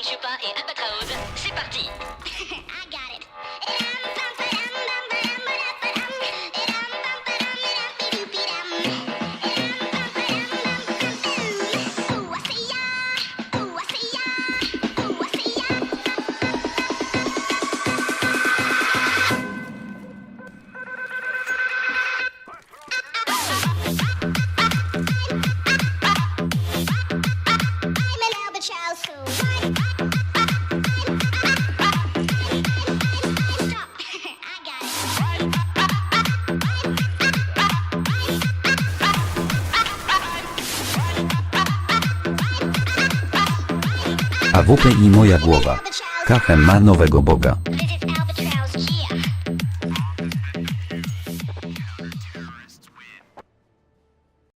I'm et Abba Traoré. C'est parti. I got it. AWP i moja głowa. Kachem ma nowego boga.